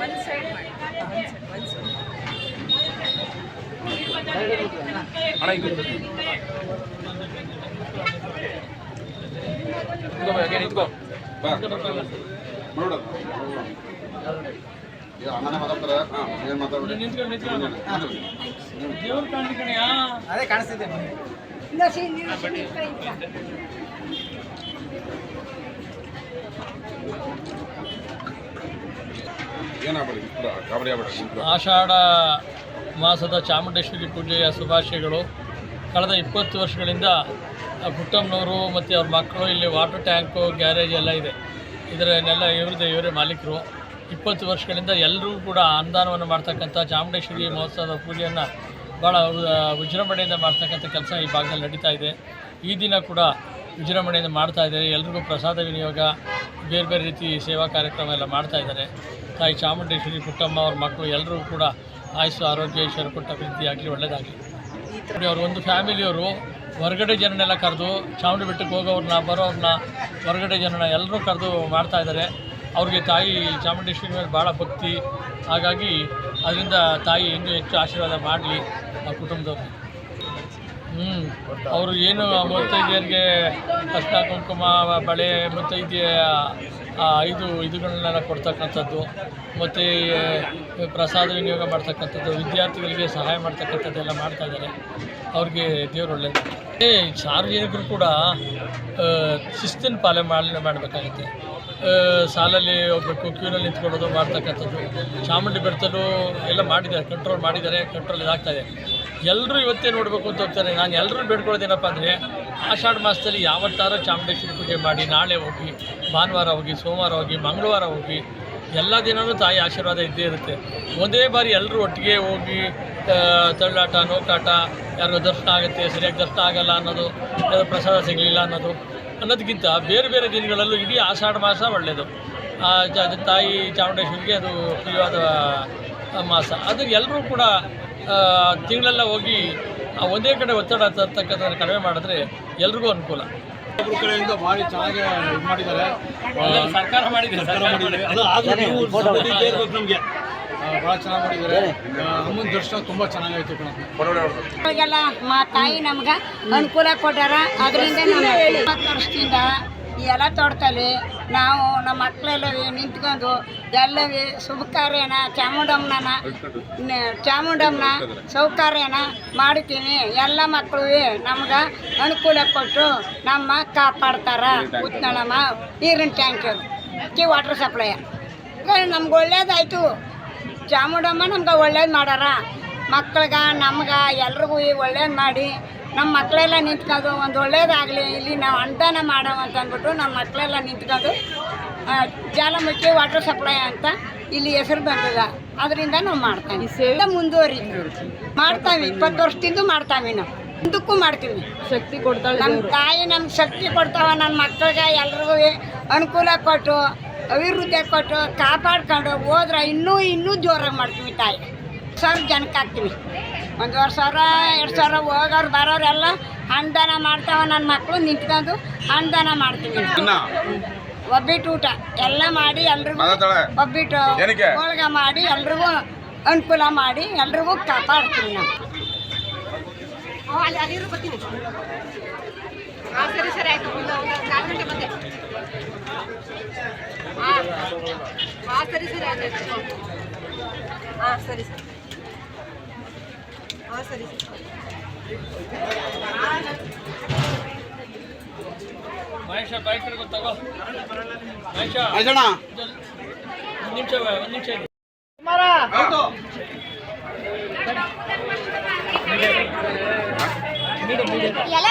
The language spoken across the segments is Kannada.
ಒಂದು ಸೈಡ್ ಮಾಡಿ ಒಂದು ಸೈಡ್ ಅಣ್ಣ ಇದು ನಿಂತ್ಕೋ ನೋಡ ಅದೇ ಕಾಣಿಸ್ತಿದ್ದೆ ಆಷಾಢ ಮಾಸದ ಚಾಮುಂಡೇಶ್ವರಿ ಪೂಜೆಯ ಶುಭಾಶಯಗಳು. ಕಳೆದ ಇಪ್ಪತ್ತು ವರ್ಷಗಳಿಂದ ಕುಟುಂಬನವರು ಮತ್ತು ಅವ್ರ ಮಕ್ಕಳು ಇಲ್ಲಿ ವಾಟರ್ ಟ್ಯಾಂಕು, ಗ್ಯಾರೇಜ್ ಎಲ್ಲ ಇದೆ. ಇದರನ್ನೆಲ್ಲ ಇವ್ರದ್ದು ಇವರೇ ಮಾಲೀಕರು. ಇಪ್ಪತ್ತು ವರ್ಷಗಳಿಂದ ಎಲ್ಲರೂ ಕೂಡ ಅನುದಾನವನ್ನು ಮಾಡ್ತಕ್ಕಂಥ ಚಾಮುಂಡೇಶ್ವರಿ ಮಹೋತ್ಸವದ ಪೂಜೆಯನ್ನು ಭಾಳ ವಿಜೃಂಭಣೆಯಿಂದ ಮಾಡ್ತಕ್ಕಂಥ ಕೆಲಸ ಈ ಭಾಗದಲ್ಲಿ ನಡೀತಾ ಇದೆ. ಈ ದಿನ ಕೂಡ ವಿಜೃಂಭಣೆಯಿಂದ ಮಾಡ್ತಾ ಇದ್ದಾರೆ. ಎಲ್ರಿಗೂ ಪ್ರಸಾದ ವಿನಿಯೋಗ, ಬೇರೆ ಬೇರೆ ರೀತಿ ಸೇವಾ ಕಾರ್ಯಕ್ರಮ ಎಲ್ಲ ಮಾಡ್ತಾ ಇದ್ದಾರೆ. ತಾಯಿ ಚಾಮುಂಡೇಶ್ವರಿ ಪುಟ್ಟಮ್ಮ ಅವ್ರ ಮಕ್ಕಳು ಎಲ್ಲರೂ ಕೂಡ ಆಯುಸ್ಸು, ಆರೋಗ್ಯ, ಈಶ್ವರ ಕೊಟ್ಟ ಆಗಲಿ ಒಳ್ಳೆಯದಾಗಲಿ ಅವ್ರು ಒಂದು ಫ್ಯಾಮಿಲಿಯವರು ಹೊರಗಡೆ ಜನನೆಲ್ಲ ಕರೆದು ಚಾಮುಂಡಿ ಬೆಟ್ಟಕ್ಕೆ ಹೋಗೋವ್ರನ್ನ, ಬರೋವ್ರನ್ನ ಹೊರಗಡೆ ಜನನ ಎಲ್ಲರೂ ಕರೆದು ಮಾಡ್ತಾ ಇದ್ದಾರೆ. ಅವ್ರಿಗೆ ತಾಯಿ ಚಾಮುಂಡೇಶ್ವರಿ ಮೇಲೆ ಭಾಳ ಭಕ್ತಿ. ಹಾಗಾಗಿ ಅದರಿಂದ ತಾಯಿ ಇನ್ನೂ ಹೆಚ್ಚು ಆಶೀರ್ವಾದ ಮಾಡಲಿ ಆ ಕುಟುಂಬದವ್ರಿಗೆ. ಅವರು ಏನು ಮುತ್ತೈದೆಯರಿಗೆ ಕಷ್ಟ ಕುಂಕುಮ ಬಳೆ ಮುತ್ತೈದೆಯ ಐದು ಇದುಗಳನ್ನೆಲ್ಲ ಕೊಡ್ತಕ್ಕಂಥದ್ದು, ಮತ್ತು ಪ್ರಸಾದ ವಿನಿಯೋಗ ಮಾಡ್ತಕ್ಕಂಥದ್ದು, ವಿದ್ಯಾರ್ಥಿಗಳಿಗೆ ಸಹಾಯ ಮಾಡ್ತಕ್ಕಂಥದ್ದೆಲ್ಲ ಮಾಡ್ತಾ ಇದ್ದಾರೆ. ಅವ್ರಿಗೆ ದೇವರು ಒಳ್ಳೆಯದು ಏ, ಸಾರ್ವಜನಿಕರು ಕೂಡ ಶಿಸ್ತಿನ ಪಾಲನೆ ಮಾಡಿ ಮಾಡಬೇಕಾಗುತ್ತೆ. ಸಾಲಲ್ಲಿ ಹೋಗ್ಬೇಕು ಕ್ಯೂನಲ್ಲಿ ನಿಂತ್ಕೊಳ್ಳೋದು ಮಾಡ್ತಕ್ಕಂಥದ್ದು. ಚಾಮುಂಡಿ ಬೆಡ್ತಲು ಎಲ್ಲ ಮಾಡಿದ್ದಾರೆ ಕಂಟ್ರೋಲ್ ಮಾಡಿದ್ದಾರೆ ಕಂಟ್ರೋಲ್ ಇದಾಗ್ತಾ ಇದೆ. ಎಲ್ಲರೂ ಇವತ್ತೇ ನೋಡಬೇಕು ಅಂತ ಹೋಗ್ತಾರೆ. ನಾನು ಎಲ್ಲರೂ ಬೇಡ್ಕೊಳ್ಳೋದೇನಪ್ಪ ಅಂದರೆ, ಆಷಾಢ ಮಾಸದಲ್ಲಿ ಯಾವತ್ತಾರೋ ಚಾಮುಂಡೇಶ್ವರಿ ಪೂಜೆ ಮಾಡಿ, ನಾಳೆ ಹೋಗಿ, ಭಾನುವಾರ ಹೋಗಿ ಸೋಮವಾರ ಹೋಗಿ, ಮಂಗಳವಾರ ಹೋಗಿ, ಎಲ್ಲ ದಿನವೂ ತಾಯಿ ಆಶೀರ್ವಾದ ಇದ್ದೇ ಇರುತ್ತೆ. ಒಂದೇ ಬಾರಿ ಎಲ್ಲರೂ ಒಟ್ಟಿಗೆ ಹೋಗಿ ತಳ್ಳಾಟ, ನೋಕಾಟ, ಯಾರಿಗೋ ದರ್ಶನ ಆಗುತ್ತೆ, ಸರಿಯಾಗಿ ದರ್ಶನ ಆಗಲ್ಲ ಅನ್ನೋದು ಪ್ರಸಾದ ಸಿಗಲಿಲ್ಲ ಅನ್ನೋದು ಅನ್ನೋದಕ್ಕಿಂತ ಬೇರೆ ಬೇರೆ ದಿನಗಳಲ್ಲೂ ಇಡೀ ಆಷಾಢ ಮಾಸ ಒಳ್ಳೆಯದು. ತಾಯಿ ಚಾಮುಂಡೇಶ್ವರಿಗೆ ಅದು ಪ್ರಿಯವಾದ ಮಾಸ. ಅದು ಎಲ್ಲರೂ ಕೂಡ ತಿಂಗಳೆಲ್ಲ ಹೋಗಿ ಒಂದೇ ಕಡೆ ಒತ್ತಡ ತರ್ತಕ್ಕಂಥದ್ದನ್ನು ಕಡಿಮೆ ಮಾಡಿದ್ರೆ ಎಲ್ರಿಗೂ ಅನುಕೂಲ. ಕಡೆಯಿಂದ ಭಾರಿ ಚೆನ್ನಾಗಿ ಇದು ಮಾಡಿದ್ದಾರೆ. ಸರ್ಕಾರ ಮಾಡಿದೆ ಸರ್ಕಾರ ಮಾಡಿದ್ದಾರೆ ಅದು ಆದ್ರೂ ನೀವು ಸಪೋರ್ಟ್ ಇದ್ದೇ ಇರ್ಬೇಕು ನಮಗೆ. ಭಾಳ ಚೆನ್ನಾಗಿ ಮಾಡಿದ್ದಾರೆ. ಅಮ್ಮನ ದರ್ಶನ ತುಂಬ ಚೆನ್ನಾಗಾಯ್ತು ಮಾ ತಾಯಿ ನಮ್ಗೆ ಅನುಕೂಲ ಕೊಟ್ಟಾರ ಅದರಿಂದ ನಾವು ಇಪ್ಪತ್ತು ವರ್ಷದಿಂದ ಈ ಎಲ್ಲ ತೋಟದಲ್ಲಿ ನಾವು ನಮ್ಮ ಮಕ್ಕಳೆಲ್ಲವಿ ನಿಂತ್ಕೊಂಡು ಎಲ್ಲವಿ ಶುಭಕಾರ್ಯನ ಚಾಮುಂಡಮ್ಮನ ಚಾಮುಂಡಮ್ಮನ ಸೌಕಾರ್ಯನ ಮಾಡ್ತೀನಿ ಎಲ್ಲ ಮಕ್ಕಳು ನಮ್ಗೆ ಅನುಕೂಲ ಕೊಟ್ಟು ನಮ್ಮ ಕಾಪಾಡ್ತಾರ. ಉತ್ನಳಮ್ಮ, ನೀರಿನ ಟ್ಯಾಂಕ್ ಕಿ ವಾಟರ್ ಸಪ್ಲೈ ನಮ್ಗೆ ಒಳ್ಳೇದಾಯ್ತು. ಚಾಮುಂಡಮ್ಮ ನಮ್ಗೆ ಒಳ್ಳೇದು ಮಾಡಾರ ಮಕ್ಳಿಗೆ, ನಮ್ಗೆ ಎಲ್ರಿಗೂ ಒಳ್ಳೇದು ಮಾಡಿ ನಮ್ಮ ಮಕ್ಕಳೆಲ್ಲ ನಿಂತ್ಕೊಂಡು ಒಂದು ಒಳ್ಳೇದಾಗಲಿ ಇಲ್ಲಿ ನಾವು ಅನುದಾನ ಮಾಡೋ ಅಂತ ಅಂದ್ಬಿಟ್ಟು ನಮ್ಮ ಮಕ್ಕಳೆಲ್ಲ ನಿಂತ್ಕೊಂಡು ಜಾಲಮುಖಿ ವಾಟರ್ ಸಪ್ಲೈ ಅಂತ ಇಲ್ಲಿ ಹೆಸರು ಬಂದದ. ಅದರಿಂದ ನಾವು ಮಾಡ್ತಾವೆ. ಸೇವೆ ಮುಂದುವರಿ ಮಾಡ್ತಾವೆ ಇಪ್ಪತ್ತು ವರ್ಷದಿಂದ ಮಾಡ್ತಾವೆ ನಾವು. ಮುಂದಕ್ಕೂ ಮಾಡ್ತೀವಿ. ಶಕ್ತಿ ಕೊಡ್ತಾಳೆ ನಮ್ಮ ತಾಯಿ ನಮ್ಗೆ ಶಕ್ತಿ ಕೊಡ್ತಾವ ನನ್ನ ಮಕ್ಕಳಿಗೆ ಎಲ್ರಿಗೂ ಅನುಕೂಲ ಕೊಟ್ಟು ಅಭಿವೃದ್ಧಿ ಕೊಟ್ಟು ಕಾಪಾಡ್ಕೊಂಡು ಹೋದ್ರೆ ಇನ್ನೂ ಇನ್ನೂ ಜೋರಾಗಿ ಮಾಡ್ತೀವಿ ತಾಯಿ. ಸ್ವಲ್ಪ ಜನಕ್ಕೆ ಹಾಕ್ತೀವಿ. ಒಂದುವರೆ ಸಾವಿರ ಎರಡು ಸಾವಿರ ಹೋಗೋರು ಬರೋರೆಲ್ಲ ಅನ್ನದಾನ ಮಾಡ್ತಾವ ನನ್ನ ಮಕ್ಕಳು ನಿಂತ್ಕೊಂಡು ಅನ್ನದಾನ ಮಾಡ್ತೀವಿ ಒಬ್ಬಿಟ್ಟು ಊಟ ಎಲ್ಲ ಮಾಡಿ ಎಲ್ರಿಗೂ ಒಬ್ಬಿಟ್ಟು ಹೋಳ್ಗ ಮಾಡಿ ಎಲ್ರಿಗೂ ಅನುಕೂಲ ಮಾಡಿ ಎಲ್ರಿಗೂ ಕಾಪಾಡ್ತೀವಿ ನಾವು ಸರಿ ಸರಿ ಆಯ್ತು. ಒಂದು ಒಂದು ನಾಲ್ಕು ಗಂಟೆ ಬಂದೆ ಹಾಂ ಹಾಂ ಸರಿ ಸರಿ ಆಯ್ತು. ಹಾಂ ಸರಿ ಸರಿ. ಹಾಂ ಸರಿ. ಮಹೇಶ ಬೈಕ್ ತಗೋ. ಮಹೇಶ ಒಂದು ನಿಮಿಷ ಒಂದು ನಿಮಿಷ ಇರು. ಎಲೆ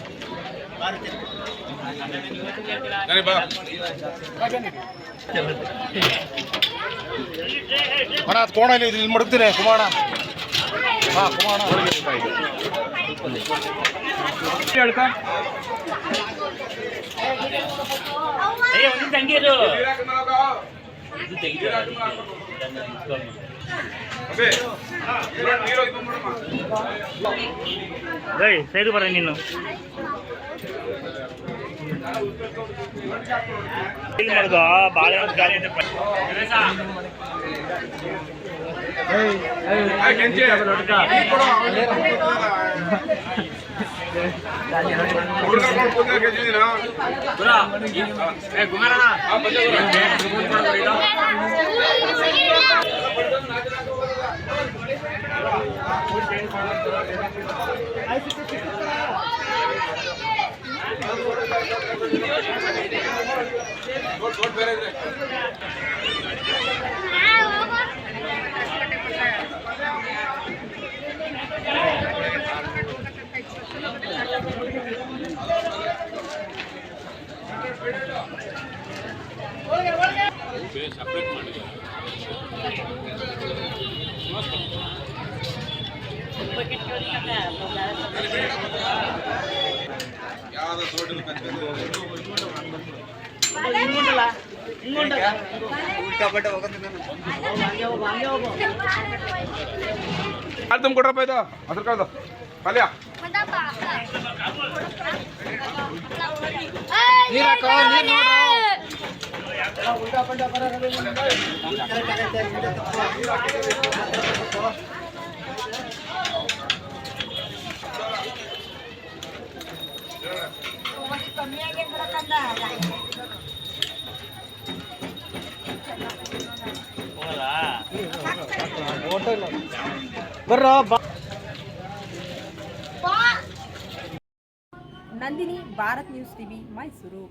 ಅಣ್ಣ ಅದು ಕೋಣ ಇಲ್ಲಿ ಇಲ್ಲಿ ಮಡಗ್ತೀನಿ ಕುಮಾರ ಹಾ ಕುಮಾರ ಹೇಳ್ಕ ಅದೇ ನೀರು ಇದು ಮಾಡಮ್ಮ ಸೈಡ್ ಬರ ನೀನು ಇಲ್ಲಿ ಮಾಡ್ದು ಬಾಳೆ ಗಾಳಿ ಇದೆ ಯಾವ್ದೋ ತೋಟದಲ್ಲಿ ಕಚ್ಕೊಂಡು ಕಾಲ್ ತುಂಬ ಕೊಡ್ರಪ್ಪ ಇದು ಅದ್ರ ಕಾಲ್ದು ಪಲ್ಯ ಬರ್ರೋ ಬಾ. Nandini Bharat news TV Mysuru.